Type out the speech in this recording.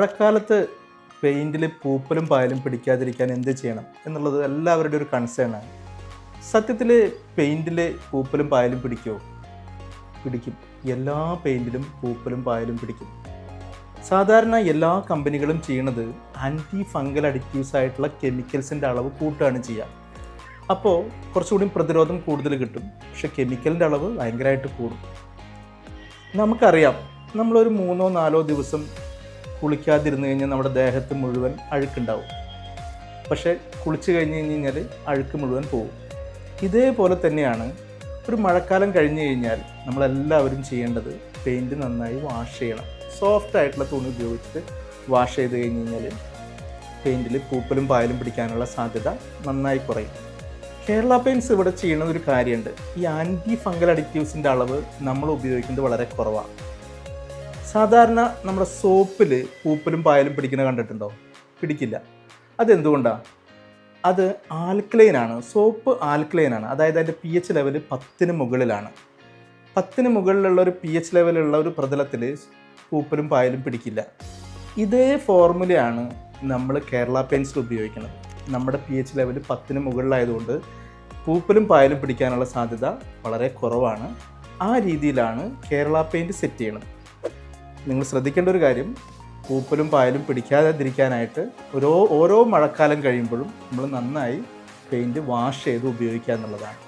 മഴക്കാലത്ത് പെയിന്റിൽ പൂപ്പലും പായലും പിടിക്കാതിരിക്കാൻ എന്ത് ചെയ്യണം എന്നുള്ളത് എല്ലാവരുടെയും ഒരു കൺസേൺ ആണ്. സത്യത്തിൽ പെയിന്റിൽ പൂപ്പലും പായലും പിടിക്കുമോ പിടിക്കും. എല്ലാ പെയിന്റിലും പൂപ്പലും പായലും പിടിക്കും. സാധാരണ എല്ലാ കമ്പനികളും ചെയ്യണത് ആന്റി ഫംഗൽ അഡിക്റ്റീവ്സ് ആയിട്ടുള്ള കെമിക്കൽസിന്റെ അളവ് കൂട്ടുകയാണ് ചെയ്യുക അപ്പോൾ കുറച്ചുകൂടി പ്രതിരോധം കൂടുതൽ കിട്ടും. പക്ഷേ കെമിക്കലിന്റെ അളവ് ഭയങ്കരമായിട്ട് കൂടും. നമുക്കറിയാം. നമ്മളൊരു മൂന്നോ നാലോ ദിവസം കുളിക്കാതിരുന്ന് കഴിഞ്ഞാൽ നമ്മുടെ ദേഹത്ത് മുഴുവൻ അഴുക്കുണ്ടാവും. പക്ഷേ കുളിച്ച് കഴിഞ്ഞ് കഴിഞ്ഞ് കഴിഞ്ഞാൽ അഴുക്ക് മുഴുവൻ പോകും ഇതേപോലെ തന്നെയാണ് ഒരു മഴക്കാലം കഴിഞ്ഞ് കഴിഞ്ഞാൽ നമ്മളെല്ലാവരും ചെയ്യേണ്ടത് പെയിന്റ് നന്നായി വാഷ് ചെയ്യണം. സോഫ്റ്റ് ആയിട്ടുള്ള തുണി ഉപയോഗിച്ചിട്ട് വാഷ് ചെയ്ത് കഴിഞ്ഞ് കഴിഞ്ഞാൽ പെയിന്റിൽ പൂപ്പലും പായലും പിടിക്കാനുള്ള സാധ്യത നന്നായി കുറയും. കേരള പെയിന്റ്സ് ഇവിടെ ചെയ്യുന്ന ഒരു കാര്യമുണ്ട്. ഈ ആന്റി ഫംഗൽ അഡിക്റ്റീവ്സിന്റെ അളവ് നമ്മൾ ഉപയോഗിക്കുന്നത് വളരെ കുറവാണ്. സാധാരണ നമ്മുടെ സോപ്പിൽ പൂപ്പലും പായലും പിടിക്കുന്ന കണ്ടിട്ടുണ്ടോ? പിടിക്കില്ല. അതെന്തുകൊണ്ടാണ് അത് ആൽക്ലൈൻ ആണ്. സോപ്പ് ആൽക്ലൈൻ ആണ്. അതായത് അതിന്റെ പി എച്ച് ലെവൽ പത്തിന് മുകളിലാണ്. പത്തിന് മുകളിലുള്ള ഒരു പി എച്ച് ലെവലുള്ള ഒരു പ്രതലത്തിൽ പൂപ്പലും പായലും പിടിക്കില്ല. ഇതേ ഫോർമുലയാണ് നമ്മൾ കേരള പെയിൻസിൽ ഉപയോഗിക്കുന്നത് നമ്മുടെ പി എച്ച് ലെവൽ പത്തിന് മുകളിലായതുകൊണ്ട് പൂപ്പലും പായലും പിടിക്കാനുള്ള സാധ്യത വളരെ കുറവാണ്. ആ രീതിയിലാണ് കേരള പെയിന്റ് സെറ്റ് ചെയ്യണത്. നിങ്ങൾ ശ്രദ്ധിക്കേണ്ട ഒരു കാര്യം പൂപ്പലും പായലും പിടിക്കാതിരിക്കാനായിട്ട് ഓരോ ഓരോ മഴക്കാലം കഴിയുമ്പോഴും നമ്മൾ നന്നായി പെയിന്റ് വാഷ് ചെയ്ത് ഉപയോഗിക്കുക എന്നുള്ളതാണ്.